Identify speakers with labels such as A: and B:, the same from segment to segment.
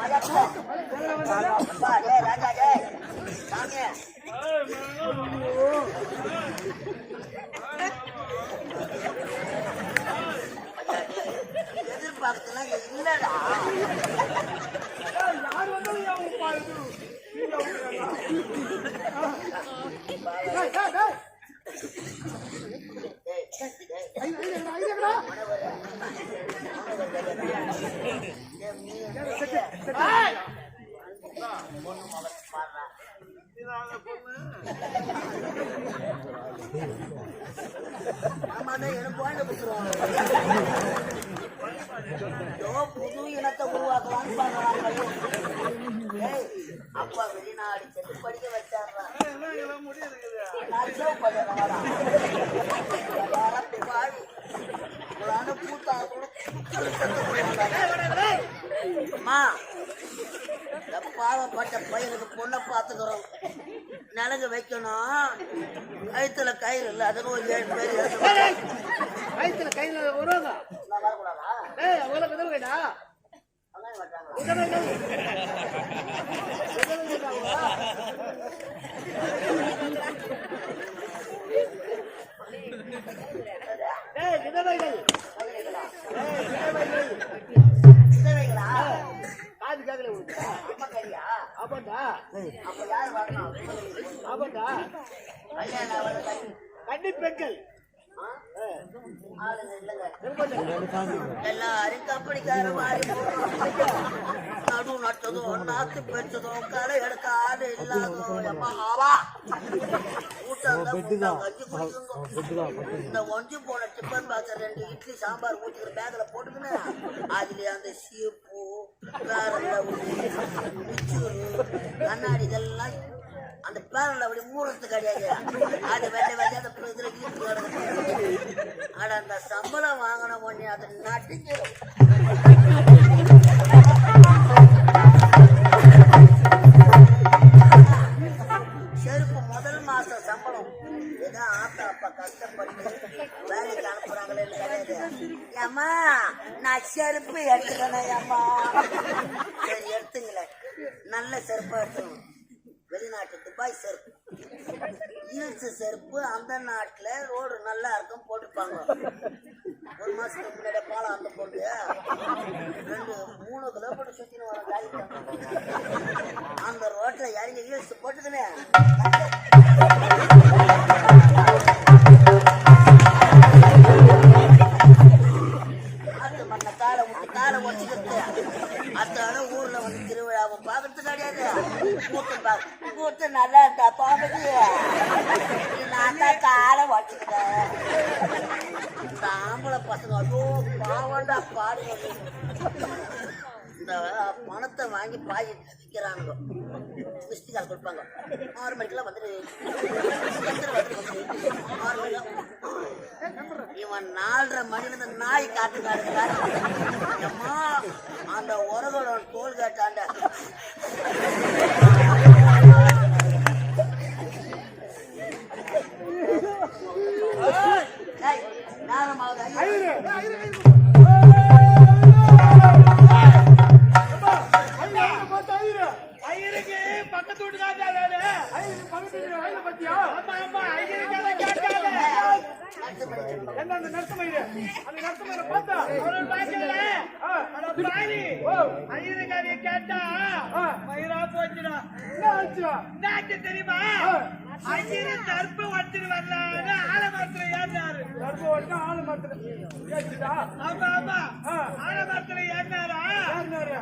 A: Vale, vale, vale. புது இனத்தை உருவாக்கலாம்னு அப்பா வெளிநாடு சென்று படிக்க வச்சாரா பாவப்பட்ட பையனுக்கு பொண்ணை பார்த்துக்கிறோம். நிலங்கு வைக்கணும். கழுத்துல கயிறு இல்லை அதுன்னு ஒரு ஏழு பேர்
B: டேய் கைத்துல கையில வருவாங்க காது
A: கையா?
B: ஆமாண்டா ஆமாண்டா
A: கல்யாணம் ஆகாத கை
B: கன்னி பெண்கள்
A: எல்லாரும் கம்பெனிக்கார மாதிரி நடு நட்டதும் நாத்து பெற்றதும் களை எடுக்க ஆடு இல்லாததும். எம்மா ஆவா. ஊட்டம் தான். ஊட்டம், கஞ்சி குடிக்கணும். இந்த ஒஞ்சி போன டிஃபன் பாக்ஸ் ரெண்டு இட்லி சாம்பார் ஊற்றிக்கிற பேக்ல போட்டுக்கின்னு. அதுல அந்த சீப்பு மிச்சூரு கண்ணாடி இதெல்லாம் அந்த பேரல்ல அப்படி மூடுறது கிடையாது. அது வெள்ளை வெள்ளை அந்த இதுல ஈர்த்து கிடக்குது. ஆனா அந்த சம்பளம் வாங்கின உடனே அது நட்டிக்கிறோம் செருப்பு முதல் மாசம் சம்பளம். ஏதோ ஆத்தா அப்பா கஷ்டப்பட்டு வேலைக்கு அனுப்புறாங்களே கிடையாது. ஏம்மா நான் செருப்பு எடுத்துக்கணும் ஏம்மா. சரி எடுத்துங்களேன். நல்ல செருப்பா எடுத்துக்கணும் வெளிநாட்டு துபாய் செருப்பு. ஹீல்ஸ் செருப்பு அந்த நாட்டுல ரோடு நல்லா இருக்கும் போட்டுப்பாங்க ஒரு மாசத்துக்கு முன்னாடி பாலம் அந்த போட்டு ரெண்டு மூணு கிலோமீட்டர் சுத்தின்னு வர காலி அந்த ரோட்ல இறங்கி ஹீல்ஸ் போட்டுக்கினேன் அது மண்ண காலை விட்டு காலை ஒட்டிக்கிட்டு அத்தான ஊர் கூத்து நல்லா இருந்தா பாம்பதி நான் தான் காலை வச்சுக்கிட்டேன் இந்த ஆம்பளை பசங்க ஐயோ பாவண்டா பாடுங்க. இந்த பணத்தை வாங்கி பாதி விற்கிறானுங்க மிஸ்டி கால் கொடுப்பாங்க. ஆறு மணிக்கெல்லாம் வந்துட்டு ஆறு மணிக்கெல்லாம். இவன் நாலரை மணில இந்த நாய் காட்டு காட்டுறாரு அந்த உரகளோட தோல் காட்டாண்ட ஏய்,
B: என்ன அந்த நர்த்தமயிரு அந்த நர்த்தமயிரை பார்த்தா அவரை பார்க்கல அட ஐயருக்காரிய கேட்டா மயிரா போச்சுடா என்ன ஆச்சு என்ன ஆச்சு தெரியுமா ஐயரு தர்ப்பு வச்சுட்டு வரலான்னு ஆலமரத்துல ஏறினாரு தர்ப்பு வச்சு ஆலமரத்துல ஏறிட்டா ஆமா ஆமா ஆலமரத்துல ஏறினாரா ஏறினாரு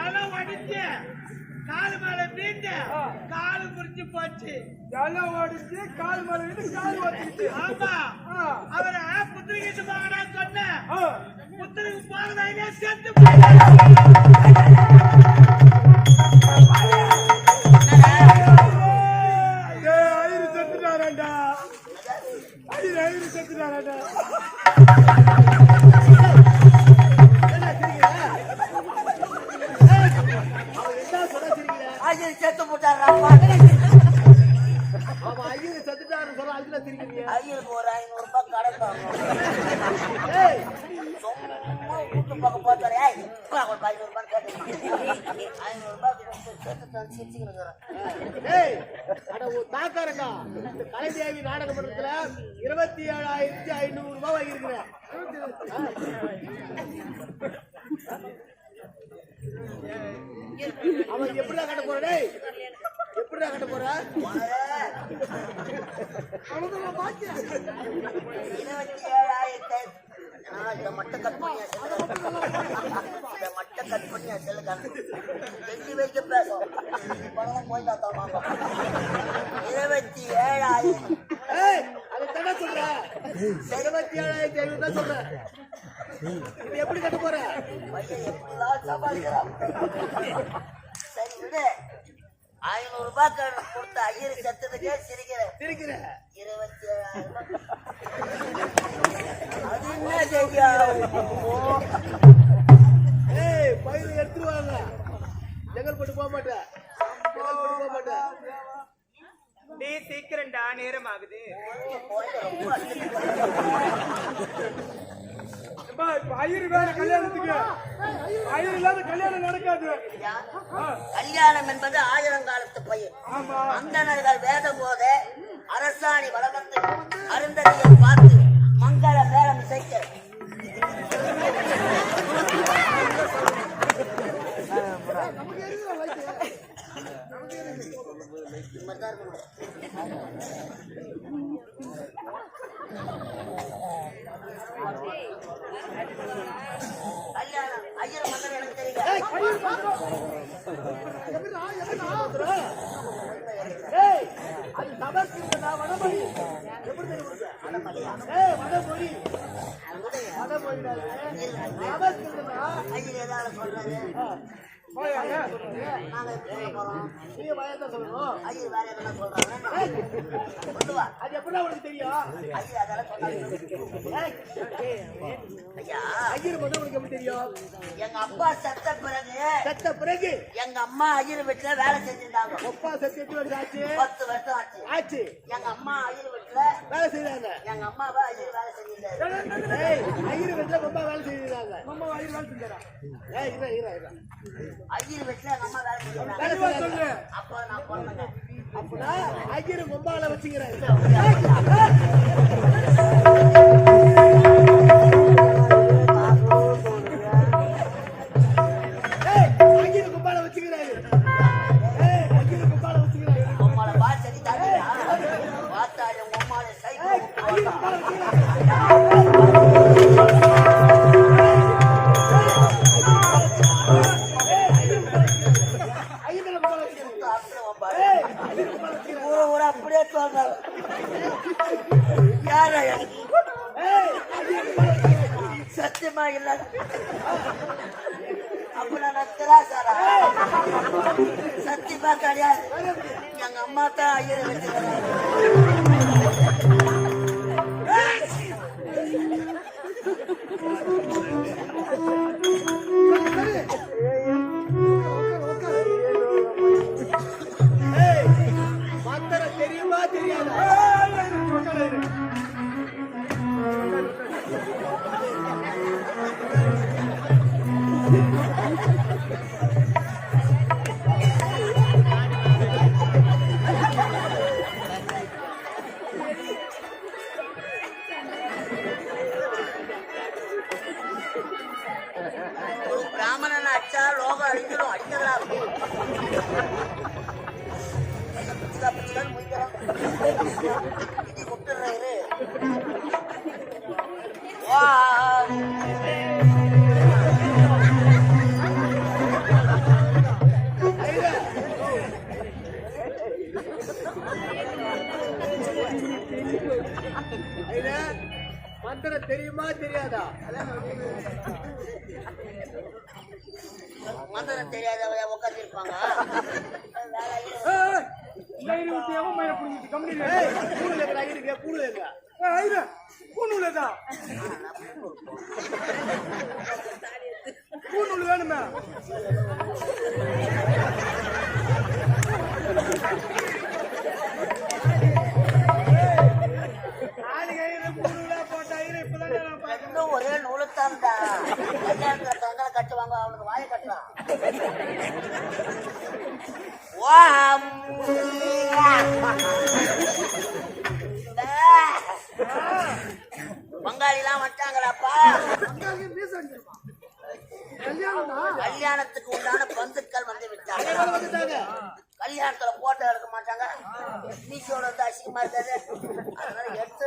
B: எல்லாம் வடிச்சு காலு மேல வீண்டு காலு முறிச்சு போச்சு. எல்லாம் ஓடிச்சு கால் மேல வீட்டு கால் ஓடிச்சு. ஆமா. அவரை புத்திரிக்கிட்டு போகடா சொன்ன புத்திரிக்கு செத்து போயிட்டாரு. நாடக மன்றத்துல இருபத்தி ஏழாயிரத்தி ஐநூறு ரூபாய் வாங்கியிருக்கிறேன். அவன் எப்படிடா கட்ட போற டேய்? எப்படிடா கட்ட போற?
A: இருபத்தி ஏழாயிரத்தி ஆ, இதை மட்டும் கட் பண்ணியா இதை மட்டும் கட் பண்ணியா செல்லுங்க. எட்டி வைக்க பேசும் பணம் போய் தாத்தாமா இருபத்தி ஏழாயிரம்.
B: இருபத்தி ஏழாயிரத்தி ஐநூறு தான் சொல்றேன் இது எப்படி கட்ட போற?
A: சரி விடு. ஐநூறு ரூபாய் கடன் கொடுத்த ஐயரு செத்ததுக்கே சிரிக்கிறேன்.
B: இருக்கிறேன்
A: இருபத்தி ஏழாயிரம். அது என்ன செய்யா
B: ஏய் பயிர் எடுத்துருவாங்க செங்கல்பட்டு போக மாட்டேன். போக மாட்டேன்.
C: டே சீக்கிரம்டா நேரம் ஆகுது
B: ஐயரு வேற கல்யாணத்துக்கு. ஐயர் இல்லாத கல்யாணம் நடக்காது.
A: கல்யாணம் என்பது ஆயிரம் காலத்து பயிர்.
B: ஆமா.
A: அந்தணர்கள் வேதம் போத அரசாணி வளர்ந்து அருந்ததியை பார்த்து மங்கள மேளம் இசைக்க நிம்மதியா இருக்கணும். கல்யாணம் ஐயர் மந்திரம் எனக்கு தெரியல
B: ஏய் அது சமஸ்கிருதா வடமொழி எப்படி தெரியும் ஏய் வடமொழி வடமொழிடா இது. சமஸ்கிருதா
A: ஐயர் ஏதாவது சொல்றாரு
B: போயாங்க
A: நாங்க எப்படி சொல்ல போறோம்.
B: நீ வயதான் சொல்லணும்.
A: ஐயர் வேற எதனா சொல்றாங்க? சொல்லுவா
B: அது எப்படி உனக்கு தெரியும்?
A: அதெல்லாம் ஐயா.
B: ஐயர் மட்டும் உனக்கு எப்படி தெரியும்?
A: எங்க அப்பா செத்த பிறகு
B: செத்த பிறகு
A: எங்க அம்மா ஐயர் வீட்டுல வேலை செஞ்சிருந்தாங்க.
B: ஒப்பா சத்தியத்து வருஷம் ஆச்சு?
A: பத்து வருஷம் ஆச்சு.
B: ஆச்சு.
A: எங்க அம்மா ஐயர் வீட்டுல
B: வேலை செய்றாங்க
A: எங்க அம்மாவை ஐயர் வேலை செஞ்சிருந்தாரு.
B: ஏய் ஐயர் வீட்டுல ரொம்ப வேலை செய்றாங்க ரொம்ப ஐயர் வேலை செஞ்சாரா? ஏய் இரு இரு இரு.
A: ஐயர் வீட்டுல அம்மா வேலை
B: வேலை செய்றாங்க
A: அப்போ நான்
B: அப்படின்னா ஐயர் வச்சுக்கிறேன்.
A: எங்க அம்மா தான்
B: தெரியுமா தெரியாதா
A: அச்சா அடிச்சா லோகம் அழிஞ்சிடும் அடிக்கிறா மந்திரம் தெரியுமா தெரியாதா? இது கூப்பிட்டுறாரு வா
B: ஐயா, மந்திரம் தெரியுமா தெரியாதா
A: மந்திரம் தெரியாதவங்க உட்காந்துருப்பாங்க
B: கூடுல இருக்கிற ஐயருக்கு கூடுல இருக்கா வேணுமே
A: ரெண்டும் ஒரே நூலுத்தான்டா கல்யாணத்துல கங்கலை கட்டுவாங்க? அவனுக்கு வாயை கட்டுறான் வாம். பங்காளிலாம் வந்துட்டாங்களாப்பா? கல்யாணத்துக்கு உண்டான பந்துக்கள் வந்து விட்டாங்க. கல்யாணத்துல போட்டோ எடுக்க மாட்டாங்க. நீச்சோட வந்து அசிங்கமா இருக்காது. அதனால எடுத்து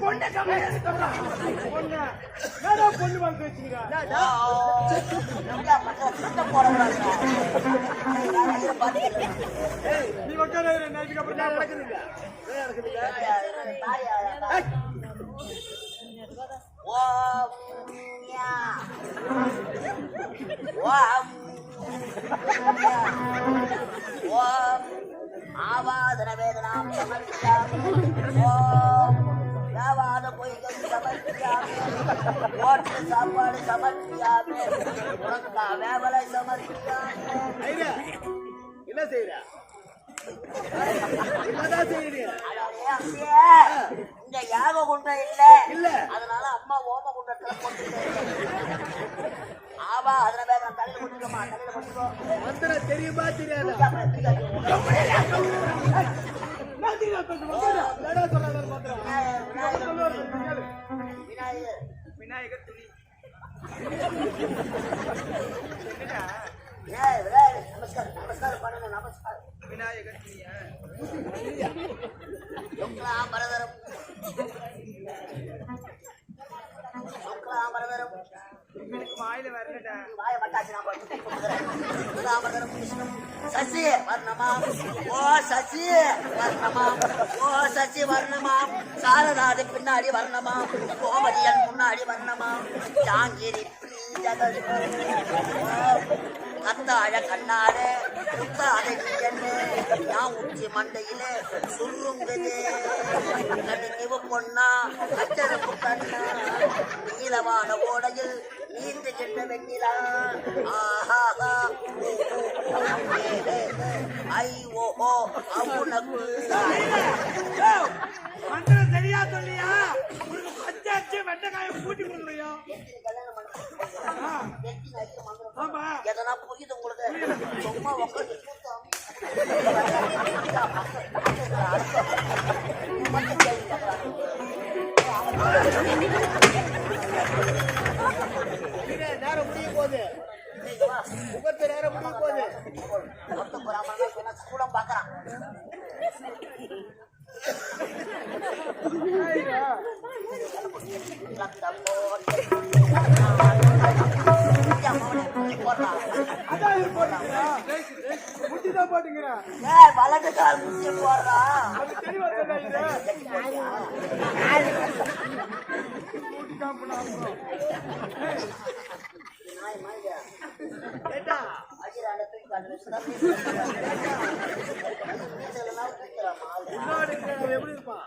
B: பொண்ணை கம்மியா பொண்ணு நீ உட்கார அப்புறம் நடக்குதுங்க
A: ஆவாதன வேதனாம் சமர்ப்பியாமி ஓம் யாவாத பொய்கள் சமர்ப்பியாமி ஓட்டு சாப்பாடு சமர்ப்பியாமி உனக்கா வேவலை சமர்ப்பியாமி
B: என்ன செய்யற என்னதான் செய்யறீங்க.
A: இங்க யாக குண்டம் இல்ல.
B: இல்ல.
A: அதனால அம்மா ஓம குண்டத்துல போட்டு ஆவா அதன வேற தலையில கொட்டுக்கோமா தலையில கொட்டுக்கோ
B: மந்திரம் தெரியுமா தெரியாதா? நான்
A: விநாயகர், விநாயகர்,
C: துணி.
A: நமஸ்காரம் நமஸ்காரம் பண்ணணும் நமஸ்காரம்.
C: விநாயகர் துணியா?
A: பரதரம். பரதரம்.
C: வாயில வரலடா.
A: வாய மட்டாச்சு நான் போட்டு சசி வர்ணமாம் ஓ சசி வர்ணமாம் ஓ சசி வர்ணமாம் சாரதாது பின்னாடி வர்ணமாம் கோமதியன் முன்னாடி வர்ணமாம் ஜாங்கிரி கத்தாழ கண்ணாலே குத்தாத என்ன நான் உச்சி மண்டையில சுருங்குது. கண்ணு பொண்ணா அச்சரப்பு கண்ணா. நீளமான ஓடையில் நீந்துகின்ற வெண்ணிலா ஆஹா ஐ ஓ ஓ அவுனக்கு
B: மந்திரம் சரியா சொல்லியா? உனக்கு பச்சாச்சு வெண்டைக்காய கூட்டி கொடுக்குறியா ஆமா.
A: எதனா புரியுது உங்களுக்கு? சும்மா உட்காந்து
B: போட்டுக்கிறா
A: ஏய் வலது கால் முட்டி போடுறான்
B: அது எப்படி இருப்பான்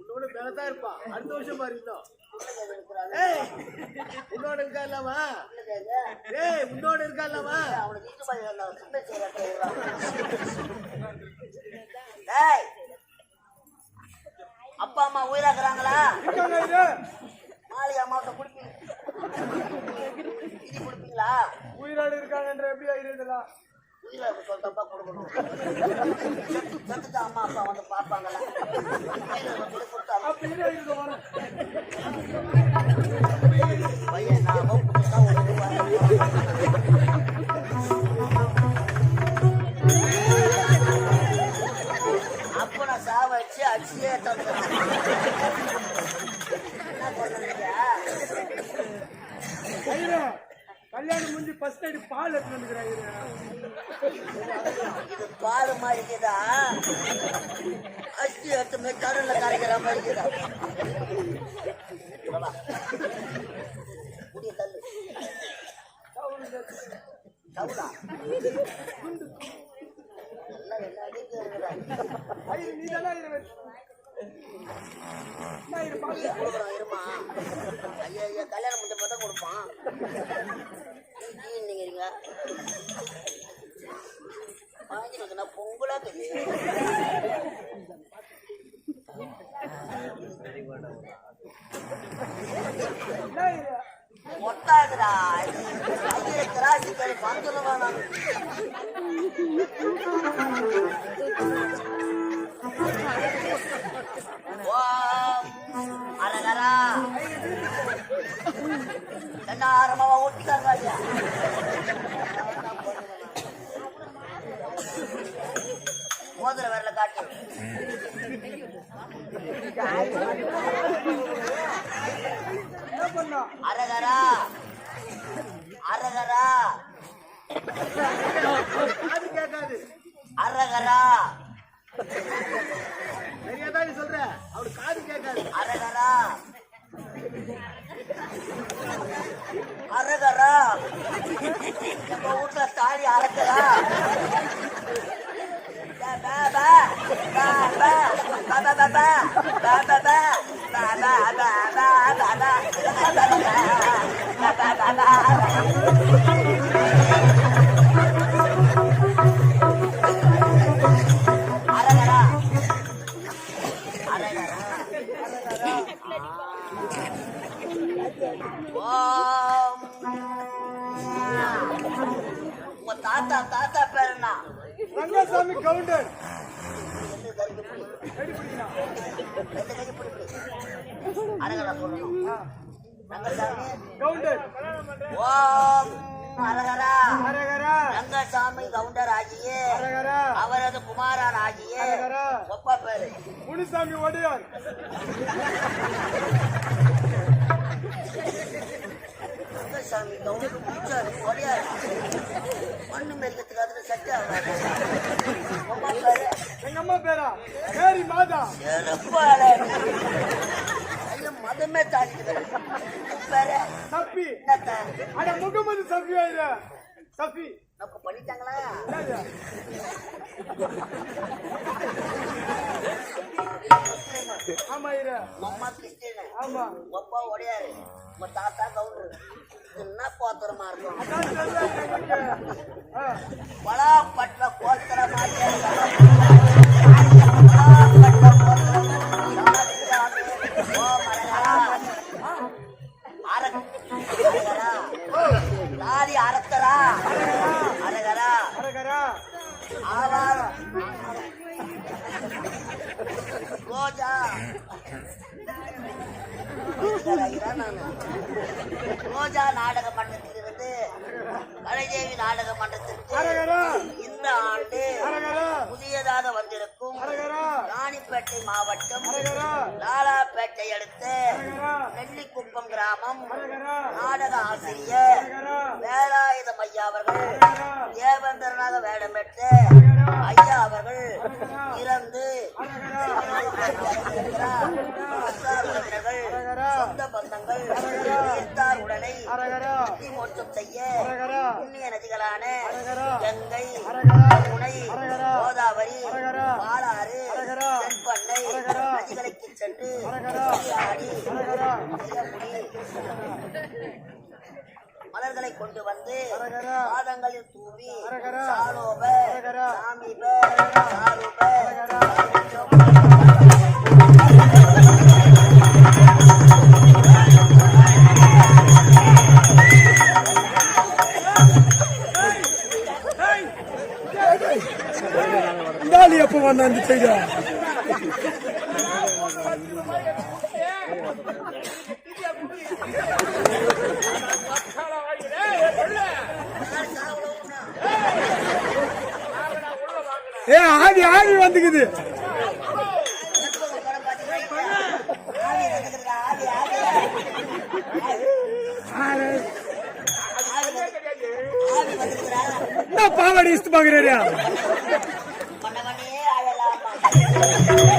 B: உன்னோட பெலதா இருப்பான் அடுத்த வருஷம் பாரு இன்னும்
A: இருக்கிறான்
B: ஏய் உன்னோட இருக்கா இல்லாமா ஏய் உன்னோட இருக்கா இல்லாமா
A: அவனுக்கு இட்டு பையன் இல்லை, சுத்தம் செய்யறதுக்கு அப்பா அம்மா உயிராக்குறாங்களா
B: இருக்காங்க இது
A: மாலை குடிப்பீங்க இது குடிப்பீங்களா
B: உயிரோடு இருக்காங்கன்ற எப்படி ஐடியா
A: உயிரை கொடுக்கணும். செத்துட்டு அம்மா அப்பா வந்து பார்ப்பாங்களா? கொடுத்தாங்க.
B: அப்ப
A: பையன் நான் புதுசா ஒரு ரூபாய்
B: கல்யாணம் முடிஞ்சு ஃபர்ஸ்ட் நைட் பால் எடுத்து வந்துக்கிறாங்க
A: பால் மாதிரி இருக்குதா? அஸ்தி எடுத்து கடல்ல கரைக்கிற மாதிரி இருக்குதா? நீதானா கல்யாணம் முடிஞ்ச மட்டும் கொடுப்பான் நீங்க வாங்கி நான் பொங்கலா தெரியும் மொட்டாக்குறா ஐயோ கிராசி பேர் பஞ்சலவா நான் அரகரா அரகரா அரகரா
C: சரியாதான் சொல்ற அவரு காது கேட்காது
A: அரகரா அரகரா நம்ம வீட்டுல தாலி அரகரா உங்க தாத்தா தாத்தா பேர்
C: ரங்கசாமி கவுண்டர். கவுண்டர்.
A: ஓம் அரகரா.
C: அரகரா.
A: ரங்கசாமி கவுண்டர் ஆகியே. அவரது குமாரன் ஆகியே. சொப்ப பேரு.
C: முனுசாமி ஒடையார்
A: ரங்கசாமி கவுண்டர் ஒடையார் மண்ணு மெருக்கத்துக்கு அதுல சட்டை
C: எங்க அம்மா பேரா? மேரி மாதா.
A: ஐயோ மதமே தாண்டிட்டு பேரு. என்னத்த?
C: அட முகமது சஃபி ஐயா சஃபி.
A: நம்ம பண்ணிட்டாங்களா?
C: ஆமா ஐயா
A: அம்மா கிறிஸ்டின்
C: ஆமா.
A: ஒப்பா ஒடையாரு உங்க தாத்தா கவுண்டர் என்ன கோத்திரமா இருக்கும் பலா பட்ட கோத்திரமா ரோஜா நாடக மன்றத்தில் இருந்து கலைதேவி நாடக மன்றத்திற்கு இந்த ஆண்டு புதியதாக ராணிப்பேட்டை மாவட்டம் லாலாப்பேட்டை அடுத்த நெல்லிக்குப்பம் கிராமம். நாடக ஆசிரியர் வேலாயுதம் ஐயா அவர்கள் தேவேந்திரனாக வேடமிட்ட ஐயா அவர்கள் இறந்து சொந்த பந்தங்கள்
C: மகளை
A: முக்தி மோட்சம் செய்ய புண்ணிய நதிகளான கங்கை முனை கோதாவரி பாலாறு
C: செம்பண்ணை
A: நதிகளுக்கு சென்று ஆடி மலர்களை கொண்டு வந்து பாதங்களில் தூவி சாலோப சாமீப சாரூப
D: இந்த செய்தா ஏ ஆதி ஆதி வந்துக்குது. என்ன பாவாடி இஸ்து
A: பாக்குறியா Thank you.